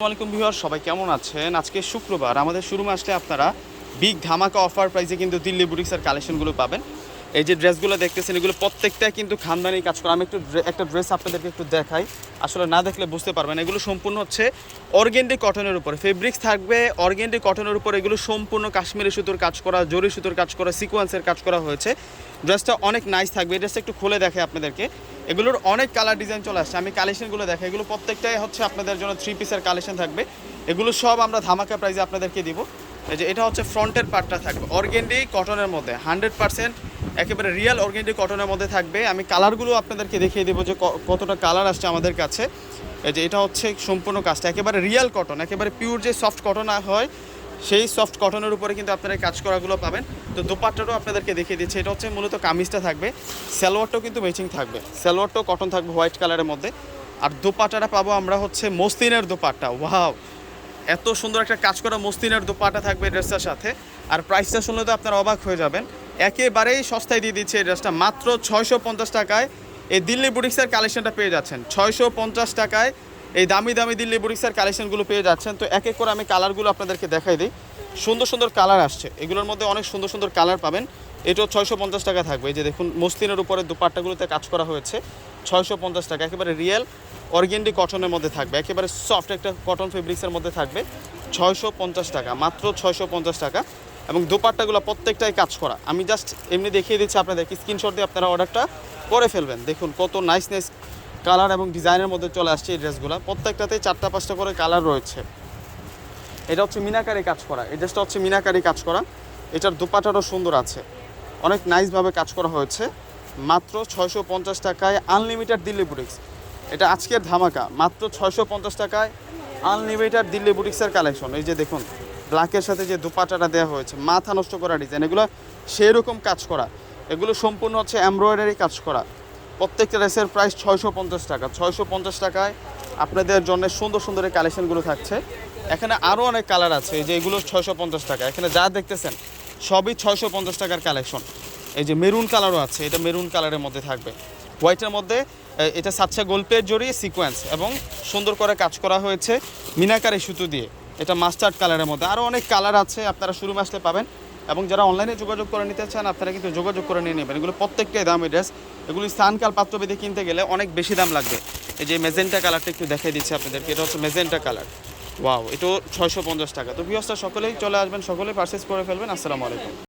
আসসালামাইকুম ভিউয়ার সবাই কেমন আছেন? আজকে শুক্রবার, আমাদের শুরু আসলে আপনারা বিগ ধামাকা অফার প্রাইসে কিন্তু দিল্লি বুটিক্সের কালেকশনগুলো পাবেন। এই যে ড্রেসগুলো দেখতেছেন, এগুলো প্রত্যেকটা কিন্তু খানদানি কাজ করা। আমি একটু একটা ড্রেস আপনাদেরকে একটু দেখাই। আসলে না দেখলে বুঝতে পারবেন এগুলো সম্পূর্ণ হচ্ছে অর্গেন্ডি কটনের উপরে। ফেব্রিক্স থাকবে অর্গেন্ডি কটনের উপর। এগুলো সম্পূর্ণ কাশ্মীরি সুতোর কাজ করা, জরি সুতোর কাজ করা, সিকোয়েন্সের কাজ করা হয়েছে। ড্রেসটা অনেক নাইস থাকবে। এই ড্রেসটা একটু খুলে দেখে আপনাদেরকে। এগুলোর অনেক কালার ডিজাইন চলে আসছে। আমি কালেকশনগুলো দেখাই। এগুলো প্রত্যেকটাই হচ্ছে আপনাদের জন্য থ্রি পিসের কালেকশন থাকবে। এগুলো সব আমরা ধামাকা প্রাইসে আপনাদেরকে দিব। এই যে এটা হচ্ছে ফ্রন্টের পার্টটা থাকবে। অর্গেন্ডি কটনের মধ্যে। হান্ড্রেড পার্সেন্ট একেবারে রিয়েল অর্গেন্ডি কটনের মধ্যে থাকবে। আমি কালারগুলো আপনাদেরকে দেখিয়ে দেবো যে কতটা কালার আসছে আমাদের কাছে। এই যে এটা হচ্ছে সম্পূর্ণ কাজটা, একেবারে রিয়েল কটন একেবারে পিওর যে সফট কটন হয়, সেই সফট কটনের উপরে কিন্তু আপনারা কাজ করাগুলো পাবেন। তো দোপাট্টাটাও আপনাদেরকে দেখিয়ে দিচ্ছি। এটা হচ্ছে মূলত কামিজটা থাকবে। সালোয়ারটাও কিন্তু ম্যাচিং থাকবে। সালোয়ারটাও কটন থাকবে হোয়াইট কালারের মধ্যে। আর দোপাট্টাটা পাবো আমরা হচ্ছে মসলিনের দোপাট্টা। ওয়াও! এত সুন্দর একটা কাজ করা মসলিনের দোপাট্টা থাকবে ড্রেসটার সাথে। আর প্রাইসটা শুনলে তো আপনারা অবাক হয়ে যাবেন। একেবারেই সস্তায় দিয়ে দিচ্ছে এই ড্রেসটা। মাত্র ছয়শো পঞ্চাশ টাকায় এই দিল্লি বুটিক্সের কালেকশনটা পেয়ে যাচ্ছেন। ছয়শো পঞ্চাশ টাকায় এই দামি দামি দিল্লি বুটিক্সের কালেকশনগুলো পেয়ে যাচ্ছেন। তো এক এক করে আমি কালারগুলো আপনাদেরকে দেখাই দিই। সুন্দর সুন্দর কালার আসছে। এগুলোর মধ্যে অনেক সুন্দর সুন্দর কালার পাবেন। এটাও ছয়শো পঞ্চাশ টাকা থাকবে। এই যে দেখুন, মসলিনের উপরে দুপাট্টাগুলোতে কাজ করা হয়েছে। ছয়শো পঞ্চাশ টাকা। একেবারে রিয়েল অর্গেন্ডি কটনের মধ্যে থাকবে। একেবারে সফট একটা কটন ফেব্রিক্সের মধ্যে থাকবে। ছয়শো পঞ্চাশ টাকা। মাত্র ছয়শো পঞ্চাশ টাকা। এবং দোপাট্টাগুলো প্রত্যেকটাই কাজ করা। আমি জাস্ট এমনি দেখিয়ে দিচ্ছি আপনাদেরকে স্ক্রিনশট দিয়ে আপনারা অর্ডারটা করে ফেলবেন। দেখুন কত নাইস নাইস কালার এবং ডিজাইনের মধ্যে চলে আসছে এই ড্রেসগুলো প্রত্যেকটাতেই চারটা পাঁচটা করে কালার রয়েছে। এটা হচ্ছে মিনাকারি কাজ করা। এই ড্রেসটা হচ্ছে মিনাকারি কাজ করা। এটার দোপাটারও সুন্দর আছে। অনেক নাইসভাবে কাজ করা হয়েছে। মাত্র ছয়শো পঞ্চাশ টাকায় আনলিমিটেড দিল্লি বুটিক্স এটা আজকের ধামাকা। মাত্র ছয়শো পঞ্চাশ টাকায় আনলিমিটেড দিল্লি বুটিক্সের কালেকশন এই যে দেখুন। ব্ল্যাকের সাথে যে দুপাটাটা দেওয়া হয়েছে, মাথা নষ্ট করা ডিজাইন এগুলো সেরকম কাজ করা। এগুলো সম্পূর্ণ হচ্ছে এমব্রয়ডারি কাজ করা। প্রত্যেকটা ড্রেসের প্রাইস ছয়শো পঞ্চাশ টাকা। ছয়শো পঞ্চাশ টাকায় আপনাদের জন্য সুন্দর সুন্দর এই কালেকশনগুলো থাকছে। এখানে আরও অনেক কালার আছে, এই যে এগুলো ছয়শো পঞ্চাশ টাকা। এখানে যা দেখতেছেন, সবই ছয়শো পঞ্চাশ টাকার কালেকশন এই যে মেরুন কালারও আছে, এটা মেরুন কালারের মধ্যে থাকবে। হোয়াইটের মধ্যে এটা সাতটা গোল্পের জড়িয়ে সিকোয়েন্স এবং সুন্দর করে কাজ করা হয়েছে মিনাকারি সুতো দিয়ে। এটা মাস্টার্ড কালারের মধ্যে। আরও অনেক কালার আছে, আপনারা শুরু আসলে পাবেন। এবং যারা অনলাইনে যোগাযোগ করে নিতে চান, আপনারা কিন্তু যোগাযোগ করে নিয়ে নেবেন। এগুলো প্রত্যেকটাই দামি ড্রেস এগুলি স্থানকাল পাত্রবিধি কিনতে গেলে অনেক বেশি দাম লাগবে। এই যে মেজেন্টা কালারটা একটু দেখাই দিচ্ছি আপনাদেরকে। এটা হচ্ছে মেজেন্টা কালার ওয়াও এটাও ছয়শো পঞ্চাশ টাকা। তো ভিওসটা সকলেই চলে আসবেন, সকলেই পারচেস করে ফেলবেন। আসসালামু আলাইকুম।